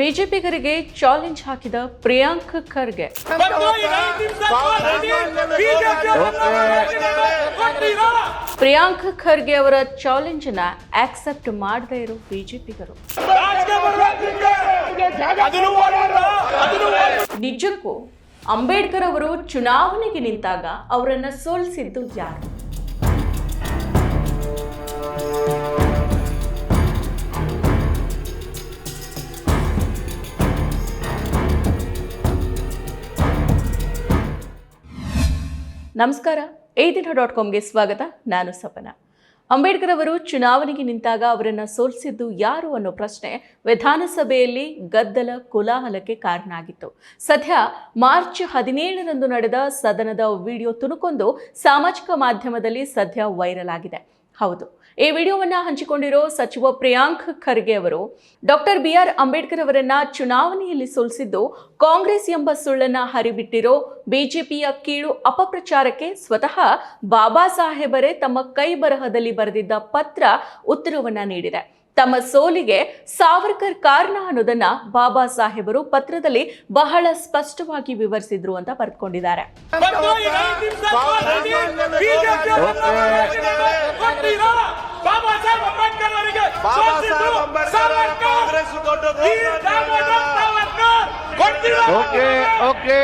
ಬಿಜೆಪಿಗರಿಗೆ challenge ಹಾಕಿದ ಪ್ರಿಯಾಂಕ್ ಖರ್ಗೆ. ಪ್ರಿಯಾಂಕ್ ಖರ್ಗೆ ಅವರ ಚಾಲೆಂಜ್ನ accept ಮಾಡದೇ ಇರೋ ಬಿಜೆಪಿಗರು. ನಿಜಕ್ಕೂ ಅಂಬೇಡ್ಕರ್ ಅವರು ಚುನಾವಣೆಗೆ ನಿಂತಾಗ ಅವರನ್ನ ಸೋಲಿಸಿದ್ದು ಯಾರು? ನಮಸ್ಕಾರ. ಈ ದಿನ ಡಾಟ್ ಕಾಮ್ಗೆ ಸ್ವಾಗತ. ನಾನು ಸಪನ. ಅಂಬೇಡ್ಕರ್ ಅವರು ಚುನಾವಣೆಗೆ ನಿಂತಾಗ ಅವರನ್ನು ಸೋಲಿಸಿದ್ದು ಯಾರು ಅನ್ನೋ ಪ್ರಶ್ನೆ ವಿಧಾನಸಭೆಯಲ್ಲಿ ಗದ್ದಲ ಕೋಲಾಹಲಕ್ಕೆ ಕಾರಣ ಆಗಿತ್ತು. ಸದ್ಯ ಮಾರ್ಚ್ ಹದಿನೇಳರಂದು ನಡೆದ ಸದನದ ವಿಡಿಯೋ ತುಣುಕೊಂದು ಸಾಮಾಜಿಕ ಮಾಧ್ಯಮದಲ್ಲಿ ಸದ್ಯ ವೈರಲ್ ಆಗಿದೆ. ಹೌದು ಈ ವಿಡಿಯೋವನ್ನ ಹಂಚಿಕೊಂಡಿರೋ ಸಚಿವ ಪ್ರಿಯಾಂಕ್ ಖರ್ಗೆ ಅವರು ಡಾಕ್ಟರ್ ಬಿ ಆರ್ ಅಂಬೇಡ್ಕರ್ ಅವರನ್ನ ಚುನಾವಣೆಯಲ್ಲಿ ಸೋಲಿಸಿದ್ದು ಕಾಂಗ್ರೆಸ್ ಎಂಬ ಸುಳ್ಳನ್ನ ಹರಿಬಿಟ್ಟಿರೋ ಬಿಜೆಪಿಯ ಕೀಳು ಅಪಪ್ರಚಾರಕ್ಕೆ ಸ್ವತಃ ಬಾಬಾ ಸಾಹೇಬರೇ ತಮ್ಮ ಕೈ ಬರಹದಲ್ಲಿ ಬರೆದಿದ್ದ ಪತ್ರ ಉತ್ತರವನ್ನ ನೀಡಿದೆ. ತಮ್ಮ ಸೋಲಿಗೆ ಸಾವರ್ಕರ್ ಕಾರಣ ಅನ್ನೋದನ್ನ ಬಾಬಾ ಸಾಹೇಬರು ಪತ್ರದಲ್ಲಿ ಬಹಳ ಸ್ಪಷ್ಟವಾಗಿ ವಿವರಿಸಿದ್ರು ಅಂತ ಬರೆದುಕೊಂಡಿದ್ದಾರೆ. ಬಾಬಾ ಸಾಹೇಬ್ ಅಂಬೇಡ್ಕರ್ ಅವರಿಗೆ ಬಾಬಾ ಸಾಹೇಬ್ ಅಂಬೇಡ್ಕರ್ ಕಾಂಗ್ರೆಸ್. Okay okay.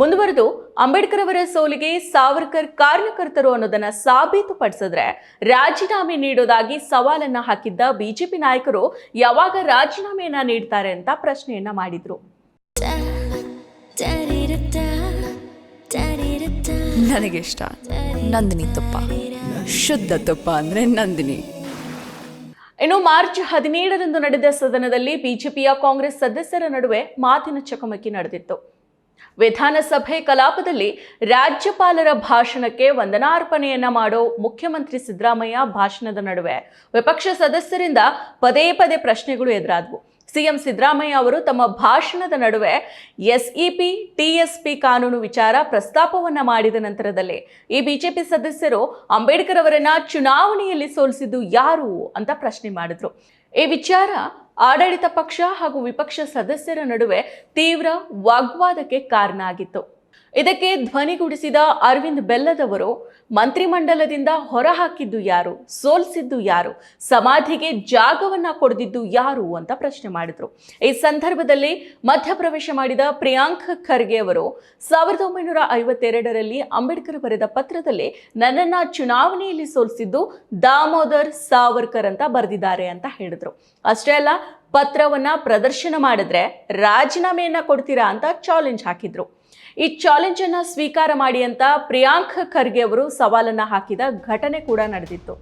ಮುಂದುವರೆದು ಅಂಬೇಡ್ಕರ್ ಅವರ ಸೋಲಿಗೆ ಸಾವರ್ಕರ್ ಕಾರಣಕರ್ತರು ಅನ್ನೋದನ್ನ ಸಾಬೀತುಪಡಿಸಿದ್ರೆ ರಾಜೀನಾಮೆ ನೀಡೋದಾಗಿ ಸವಾಲನ್ನ ಹಾಕಿದ್ದ ಬಿಜೆಪಿ ನಾಯಕರು ಯಾವಾಗ ರಾಜೀನಾಮೆಯನ್ನ ನೀಡ್ತಾರೆ ಅಂತ ಪ್ರಶ್ನೆಯನ್ನ ಮಾಡಿದ್ರು. ನನಗಿಷ್ಟ ನಂದಿನಿ ತುಪ್ಪ. ಶುದ್ಧ ತುಪ್ಪ ಅಂದ್ರೆ ನಂದಿನಿ. ಇನ್ನು ಮಾರ್ಚ್ ಹದಿನೇಳರಂದು ನಡೆದ ಸದನದಲ್ಲಿ ಬಿಜೆಪಿಯ ಕಾಂಗ್ರೆಸ್ ಸದಸ್ಯರ ನಡುವೆ ಮಾತಿನ ಚಕಮಕಿ ನಡೆದಿತ್ತು. ವಿಧಾನಸಭೆ ಕಲಾಪದಲ್ಲಿ ರಾಜ್ಯಪಾಲರ ಭಾಷಣಕ್ಕೆ ವಂದನಾರ್ಪಣೆಯನ್ನ ಮಾಡೋ ಮುಖ್ಯಮಂತ್ರಿ ಸಿದ್ದರಾಮಯ್ಯ ಭಾಷಣದ ನಡುವೆ ವಿಪಕ್ಷ ಸದಸ್ಯರಿಂದ ಪದೇ ಪದೇ ಪ್ರಶ್ನೆಗಳು ಎದುರಾದವು. ಸಿಎಂ ಸಿದ್ದರಾಮಯ್ಯ ಅವರು ತಮ್ಮ ಭಾಷಣದ ನಡುವೆ ಎಸ್ಇಪಿ, ಟಿಎಸ್ಪಿ ಕಾನೂನು ವಿಚಾರ ಪ್ರಸ್ತಾಪವನ್ನ ಮಾಡಿದ ನಂತರದಲ್ಲಿ ಈ ಬಿಜೆಪಿ ಸದಸ್ಯರು ಅಂಬೇಡ್ಕರ್ ಅವರನ್ನ ಚುನಾವಣೆಯಲ್ಲಿ ಸೋಲಿಸಿದ್ದು ಯಾರು ಅಂತ ಪ್ರಶ್ನೆ ಮಾಡಿದ್ರು. ಈ ವಿಚಾರ ಆಡಳಿತ ಪಕ್ಷ ಹಾಗೂ ವಿಪಕ್ಷ ಸದಸ್ಯರ ನಡುವೆ ತೀವ್ರ ವಾಗ್ವಾದಕ್ಕೆ ಕಾರಣ ಆಗಿತ್ತು. ಇದಕ್ಕೆ ಧ್ವನಿಗೂಡಿಸಿದ ಅರವಿಂದ್ ಬೆಲ್ಲದವರು ಮಂತ್ರಿಮಂಡಲದಿಂದ ಹೊರಹಾಕಿದ್ದು ಯಾರು, ಸೋಲಿಸಿದ್ದು ಯಾರು, ಸಮಾಧಿಗೆ ಜಾಗವನ್ನ ಕೊಡದಿದ್ದು ಯಾರು ಅಂತ ಪ್ರಶ್ನೆ ಮಾಡಿದ್ರು. ಈ ಸಂದರ್ಭದಲ್ಲಿ ಮಧ್ಯಪ್ರವೇಶ ಮಾಡಿದ ಪ್ರಿಯಾಂಕ್ ಖರ್ಗೆ ಅವರು ಸಾವಿರದ ಒಂಬೈನೂರ ಐವತ್ತೆರಡರಲ್ಲಿ ಅಂಬೇಡ್ಕರ್ ಬರೆದ ಪತ್ರದಲ್ಲಿ ನನ್ನನ್ನ ಚುನಾವಣೆಯಲ್ಲಿ ಸೋಲಿಸಿದ್ದು ದಾಮೋದರ್ ಸಾವರ್ಕರ್ ಅಂತ ಬರೆದಿದ್ದಾರೆ ಅಂತ ಹೇಳಿದ್ರು. ಅಷ್ಟೇ ಅಲ್ಲ, ಪತ್ರವನ್ನ ಪ್ರದರ್ಶನ ಮಾಡಿದ್ರೆ ರಾಜೀನಾಮೆಯನ್ನ ಕೊಡ್ತೀರಾ ಅಂತ ಚಾಲೆಂಜ್ ಹಾಕಿದ್ರು. ಈ ಚಾಲೆಂಜ್ ಅನ್ನ ಸ್ವೀಕಾರ ಮಾಡಿ ಅಂತ ಪ್ರಿಯಾಂಕ್ ಖರ್ಗೆ ಅವರು ಸವಾಲನ್ನ ಹಾಕಿದ ಘಟನೆ ಕೂಡ ನಡೆದಿತ್ತು.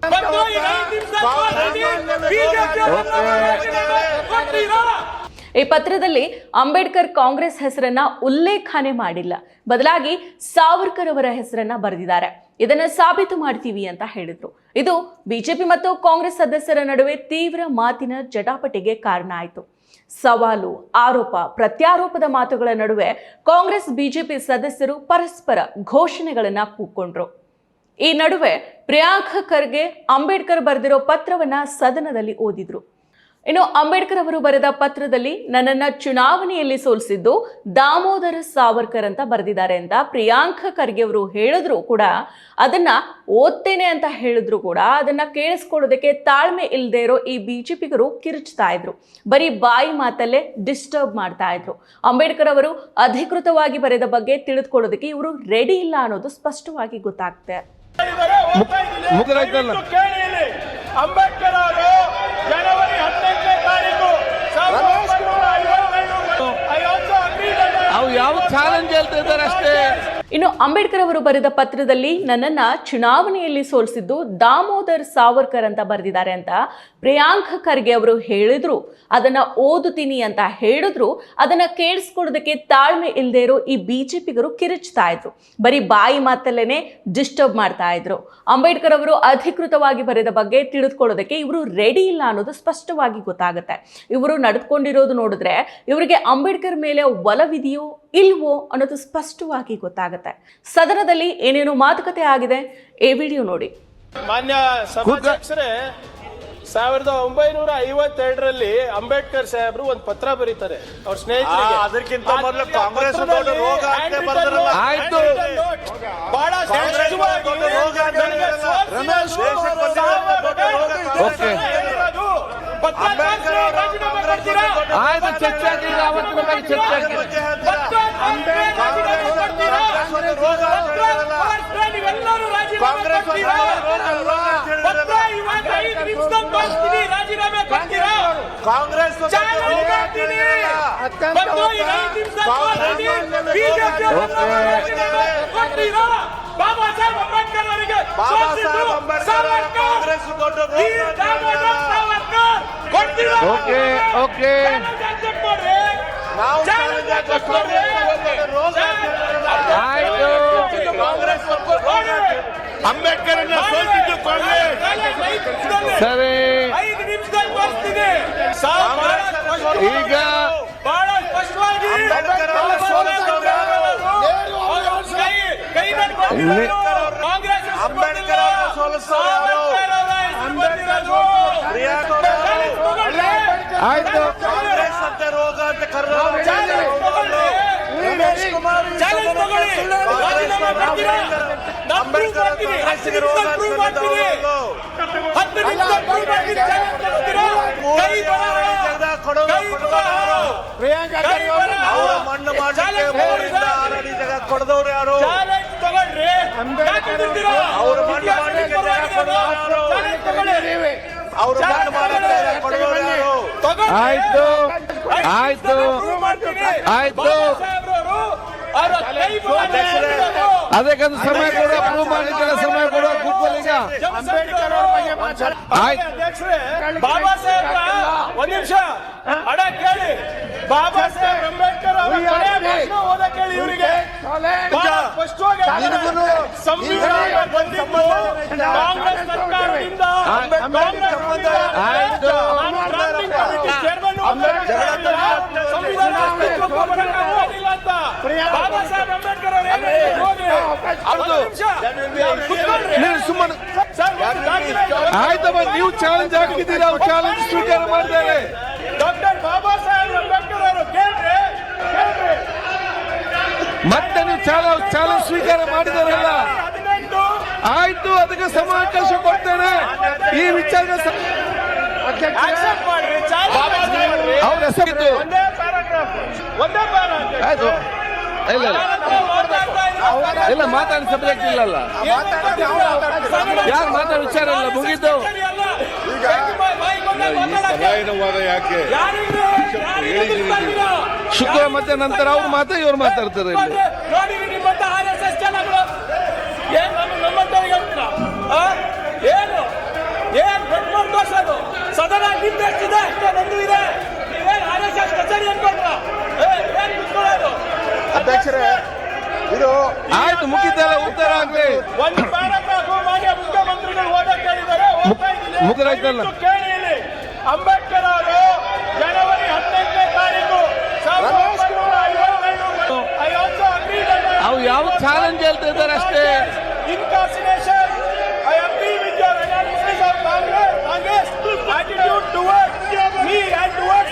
ಈ ಪತ್ರದಲ್ಲಿ ಅಂಬೇಡ್ಕರ್ ಕಾಂಗ್ರೆಸ್ ಹೆಸರನ್ನ ಉಲ್ಲೇಖನೆ ಮಾಡಿಲ್ಲ. ಬದಲಾಗಿ ಸಾವರ್ಕರ್ ಅವರ ಹೆಸರನ್ನ ಬರೆದಿದ್ದಾರೆ. ಇದನ್ನ ಸಾಬೀತು ಮಾಡ್ತೀವಿ ಅಂತ ಹೇಳಿದ್ರು. ಇದು ಬಿಜೆಪಿ ಮತ್ತು ಕಾಂಗ್ರೆಸ್ ಸದಸ್ಯರ ನಡುವೆ ತೀವ್ರ ಮಾತಿನ ಜಟಾಪಟಿಗೆ ಕಾರಣ ಆಯಿತು. ಸವಾಲು, ಆರೋಪ, ಪ್ರತ್ಯಾರೋಪದ ಮಾತುಗಳ ನಡುವೆ ಕಾಂಗ್ರೆಸ್ ಬಿಜೆಪಿ ಸದಸ್ಯರು ಪರಸ್ಪರ ಘೋಷಣೆಗಳನ್ನ ಕೂಕೊಂಡ್ರು ಈ ನಡುವೆ ಪ್ರಿಯಾಂಕ ಖರ್ಗೆ ಅಂಬೇಡ್ಕರ್ ಬರೆದಿರೋ ಪತ್ರವನ್ನ ಸದನದಲ್ಲಿ ಓದಿದ್ರು. ಇನ್ನು ಅಂಬೇಡ್ಕರ್ ಅವರು ಬರೆದ ಪತ್ರದಲ್ಲಿ ನನ್ನನ್ನ ಚುನಾವಣೆಯಲ್ಲಿ ಸೋಲಿಸಿದ್ದು ದಾಮೋದರ ಸಾವರ್ಕರ್ ಅಂತ ಬರೆದಿದ್ದಾರೆ ಅಂತ ಪ್ರಿಯಾಂಕ ಖರ್ಗೆ ಅವರು ಹೇಳಿದ್ರು ಕೂಡ. ಅದನ್ನ ಓದ್ತೇನೆ ಅಂತ ಹೇಳಿದ್ರು ಕೂಡ. ಅದನ್ನ ಕೇಳಿಸ್ಕೊಳ್ಳೋದಕ್ಕೆ ತಾಳ್ಮೆ ಇಲ್ಲದೆ ಇರೋ ಈ ಬಿಜೆಪಿಗರು ಕಿರುಚ್ತಾ ಇದ್ರು. ಬರೀ ಬಾಯಿ ಮಾತಲ್ಲೇ ಡಿಸ್ಟರ್ಬ್ ಮಾಡ್ತಾ ಇದ್ರು. ಅಂಬೇಡ್ಕರ್ ಅವರು ಅಧಿಕೃತವಾಗಿ ಬರೆದ ಬಗ್ಗೆ ತಿಳಿದುಕೊಳ್ಳೋದಕ್ಕೆ ಇವರು ರೆಡಿ ಇಲ್ಲ ಅನ್ನೋದು ಸ್ಪಷ್ಟವಾಗಿ ಗೊತ್ತಾಗ್ತದೆ ಅಂಬೇಡ್ಕರ್ ಯಾವ ಚಾಲೆಂಜ್ ಹೇಳ್ತಾ ಅಷ್ಟೇ. ಇನ್ನು ಅಂಬೇಡ್ಕರ್ ಅವರು ಬರೆದ ಪತ್ರದಲ್ಲಿ ನನ್ನನ್ನ ಚುನಾವಣೆಯಲ್ಲಿ ಸೋಲಿಸಿದ್ದು ದಾಮೋದರ್ ಸಾವರ್ಕರ್ ಅಂತ ಬರೆದಿದ್ದಾರೆ ಅಂತ ಪ್ರಿಯಾಂಕ ಖರ್ಗೆ ಅವರು ಹೇಳಿದ್ರು. ಅದನ್ನ ಓದುತ್ತೀನಿ ಅಂತ ಹೇಳಿದ್ರು. ಅದನ್ನ ಕೇಳಿಸ್ಕೊಡೋದಕ್ಕೆ ತಾಳ್ಮೆ ಇಲ್ಲದೆ ಇರೋ ಈ ಬಿಜೆಪಿಗರು ಕಿರುಚ್ತಾ ಇದ್ರು. ಬರೀ ಬಾಯಿ ಮಾತಲ್ಲೇನೆ ಡಿಸ್ಟರ್ಬ್ ಮಾಡ್ತಾ ಇದ್ರು. ಅಂಬೇಡ್ಕರ್ ಅವರು ಅಧಿಕೃತವಾಗಿ ಬರೆದ ಬಗ್ಗೆ ತಿಳಿದುಕೊಳ್ಳೋದಕ್ಕೆ ಇವರು ರೆಡಿ ಇಲ್ಲ ಅನ್ನೋದು ಸ್ಪಷ್ಟವಾಗಿ ಗೊತ್ತಾಗುತ್ತೆ. ಇವರು ನಡೆದುಕೊಂಡಿರೋದು ನೋಡಿದ್ರೆ ಇವರಿಗೆ ಅಂಬೇಡ್ಕರ್ ಮೇಲೆ ಒಲವಿದೆಯೋ ಇಲ್ವೋ ಅನ್ನೋದು ಸ್ಪಷ್ಟವಾಗಿ ಗೊತ್ತಾಗುತ್ತೆ. ಸದನದಲ್ಲಿ ಏನೇನು ಮಾತುಕತೆ ಆಗಿದೆ ಈ ವಿಡಿಯೋ ನೋಡಿ. ಮಾನ್ಯ ಸಭಾಧ್ಯಕ್ಷರೇ ಸಾವಿರದ ಒಂಬೈನೂರ ಐವತ್ತೆರಡರಲ್ಲಿ ಅಂಬೇಡ್ಕರ್ ಸಾಹೇಬ್ರು ಒಂದು ಪತ್ರ ಬರೀತಾರೆ. ಅವ್ರ ಸ್ನೇಹಿತರಿಗೆ. ಅದಕ್ಕಿಂತ ಮೊದಲು ಕಾಂಗ್ರೆಸ್ ಚರ್ಚೆ ನೀವೆಲ್ಲರೂ ರಾಜೀನಾಮೆ ರಾಜೀನಾಮೆ ಕೊಡ್ತೀರಾ ಕಾಂಗ್ರೆಸ್? ಬಾಬಾ ಸಾಹೇಬ್ ಅಂಬೇಡ್ಕರ್ ಅವರಿಗೆ ಬಾಬಾ. ಸಾಹೇಬ್ ಅಂಬೇಡ್ಕರ್. ಕಾಂಗ್ರೆಸ್. ಕೊಡ್ತೀರಾ? Okay, okay. ಅಂಬೇಡ್ಕರ್ ಸೋಲಿಸಿದ್ದು ಕಾಂಗ್ರೆಸ್ ಸರಿ. ಐದು ನಿಮಿಷದಲ್ಲಿ ಬರ್ತೀನಿ. ಈಗ ಬಹಳ ಸ್ಪಷ್ಟವಾಗಿ ಅಂಬೇಡ್ಕರ್ ಅವರ ಸೋಲಿಸಿದವರು ಅವರು ಆಯ್ತು ಕಾಂಗ್ರೆಸ್ ಅಂತ ರೋಗ ಅಂತ ಕರೆದವರು ಚಾಲೆಂಜ್ ತಗೊಳ್ಳಿ. ಚಾಲೆಂಜ್ ತಗೊಳ್ಳಿ. ರಾಜೀನಾಮೆ ಕೊಡ್ತೀರಾ? ನಾನು prove ಅಂಬೇಡ್ಕರ್ ಮಾಡ್ತೀನಿ. ಹತ್ತು ಕಾಂಗ್ರೆಸ್ಸಿಗೆ ರೋಗ ಅಂತ prove ಮಾಡ್ತೀನಿ. ಕರೆದವರು ಹತ್ತು ನಿಮಿಷದಲ್ಲಿ ಚಾಲೆಂಜ್ ತಗೊಳ್ತೀರಾ? ಕೈ ಬರಲ್ಲ. ಕೈ ಬರಲ್ಲ. ಕೈ ಬರಲ್ಲ. ಅವರ ಮಣ್ಣು ಮಾಡಲಿಕ್ಕೆ. ಜಾಗ ಕೊಡದವ್ರು ಯಾರು? ಅವ್ರ ಮಣ್ಣು ಮಾಡಲಿಕ್ಕೆ ಜಾಗ ಕೊಡದವ್ರು ಯಾರು. ಅವ್ರ ಮಣ್ಣು ಮಾಡಲಿಕ್ಕೆ ಕೊಡದವ್ರು ಯಾರು. ಆಯ್ತು. ಐದು ಆಯ್ತು. ಆಯ್ತು. ಅದಕ್ಕೊಂದು ಸಮಯ ಕೊಡುವ ಪ್ರೂವ್ ಮಾಡಿದ್ದಾರೆ ಸಮಯ ಕೊಡುವ ಕೂತ್ಕೊಳ್ಳಿ ಈಗ. ಅಂಬೇಡ್ಕರ್ ಅವ್ರ ಬಗ್ಗೆ ಮಾತಾಡಿ. ಬಾಬಾ ಸಾಹೇಬ್ ಒಂದ್ ನಿಮಿಷ. ಅಡ ಕೇಳಿ. ಬಾಬಾ ಸಾಹೇಬ್ ಅಂಬೇಡ್ಕರ್ ಅವರ ಹೇಳಿ ಇವರಿಗೆ. ಸಂವಿಧಾನ ಬಂದಿದ್ದು ಕಾಂಗ್ರೆಸ್ ಸರ್ಕಾರದಿಂದ ಸಂವಿಧಾನ ಅಸ್ತಿತ್ವಕ್ಕೆ ಬರಕ್ಕೆ ಆಗೋದಿಲ್ಲ ಅಂತ ಬಾಬಾ ಸಾಹೇಬ್ ಅಂಬೇಡ್ಕರ್ ಅವರು ಏನ್ ಸುಮ್ಮನೆ ಆಯ್ತಮ್ಮ ನೀವು ಚಾಲೆಂಜ್ ಹಾಕಿದ್ದೀರಾ ಅವ್ರು ಚಾಲೆಂಜ್ ಸ್ವೀಕಾರ ಮಾಡಿದ್ದಾರೆ ಡಾಕ್ಟರ್ ಬಾಬಾ ಸಾಹೇಬ್ ಅಂಬೇಡ್ಕರ್ ಅವರು ಕೇಳ್ರಿ ಮತ್ತೆ ಚಾಲೆಂಜ್ ಸ್ವೀಕಾರ ಮಾಡಿದಾರಲ್ಲ ಆಯ್ತು ಅದಕ್ಕೆ ಸಮಾವಕಾಶ ಕೊಡ್ತೇನೆ. ಈ ವಿಚಾರ ಅವ್ರ. ಹೆಸರಿದ್ದು ಒಂದೇ ಪ್ಯಾರಾಗ್ರಾಫ್ ಒಂದೇ ಪ್ಯಾರಾಗ್ರಾಫ್ ಆಯ್ತು. ಇಲ್ಲ ಇಲ್ಲ. ಇಲ್ಲ ಮಾತಾಡಿ ಸಬ್ಜೆಕ್ಟ್ ಇಲ್ಲಲ್ಲ. ಯಾರು ಮಾತಾಡೋ ವಿಚಾರ ಇಲ್ಲ ಮುಗಿದ್ದು ಯಾಕೆ? ಶುಕ್ರವಾರ ಮತ್ತೆ ನಂತರ ಅವ್ರು ಮಾತಾ ಇವ್ರು ಮಾತಾಡ್ತಾರೆ ಇಲ್ಲಿ. ನೋಡಿ ನಿಮ್ಮಂತ ಆರ್ ಎಸ್ ಎಸ್ ಜನಗಳು. ಏನ್ ನಮ್ಮ ನಮ್ಮಂತವ್ರಿಗೆ ಏನು? ಏನು ದೊಡ್ಡ ಅದು? ಸದನ ನಿಮ್ದೆಷ್ಟಿದೆ ಅಷ್ಟೇ ನಂದು ಇದೆ. ನೀವೇನ್ ಆರ್ ಎಸ್ ಎಸ್ ಕಚೇರಿ ಅನ್ಕೊಂಡ್ರ? ಏನ್ ಕುತ್ಕೊಳ್ಳೋದು? ಅಧ್ಯಕ್ಷರೇ ಇದು ಆಯ್ತು ಮುಗಿದಲ್ಲ ಉತ್ತರ ಆಗ್ಲಿ ಒಂದು ಪ್ಯಾರಾಗ್ರಾಫ್ ಮಾನ್ಯ ಮುಖ್ಯಮಂತ್ರಿಗಳು ಓದಕ್ಕೆ ಹೇಳಿದ್ದಾರೆ ಓದ್ತಾ ಇದ್ದೀನಿ. ಕೇಳಿ. Ambedkar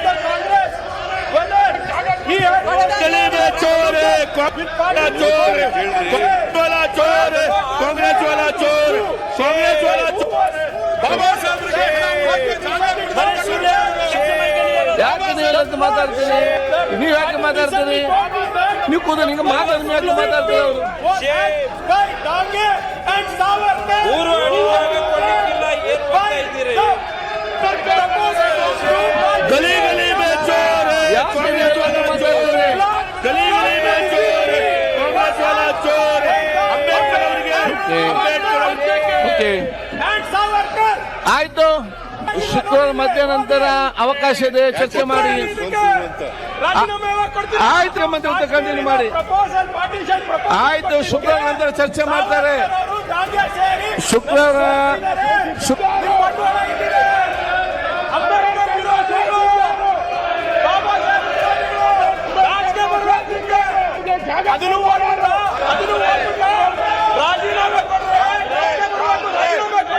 the Congress. Whether he has चोर है कांग्रेस वाला चोर ಯಾಕೆ ನೀವು ಮಾತಾಡ್ತೀನಿ ನೀವು ಯಾಕೆ ಮಾತಾಡ್ತೀರಿ? ನೀವು ಕೂದ ನಿಂಗೆ ಮಾತಾಡ ಯಾಕೆ ಮಾತಾಡ್ತೀರಿ ಗಲಿ ಗಲಿ ಗಲಿ ಗಲಿ ಆಯ್ತು. ಶುಕ್ರವಾರ ಮಧ್ಯಾನಂತರ ಅವಕಾಶ ಇದೆ ಚರ್ಚೆ ಮಾಡಿ. ಆಯ್ತು ಮಂತ್ರಿ ಕಂಟಿನ್ಯೂ ಮಾಡಿ. ಆಯ್ತು ಶುಕ್ರವಾರ ನಂತರ ಚರ್ಚೆ ಮಾಡ್ತಾರೆ. ಶುಕ್ರವಾರ ಅದನ್ನು ಓಡೋಣ ರಾಜೀನಾಮೆ ಕೊಡ್ರೆ ರಾಜೀನಾಮೆ ಕೊಡ್ರೆ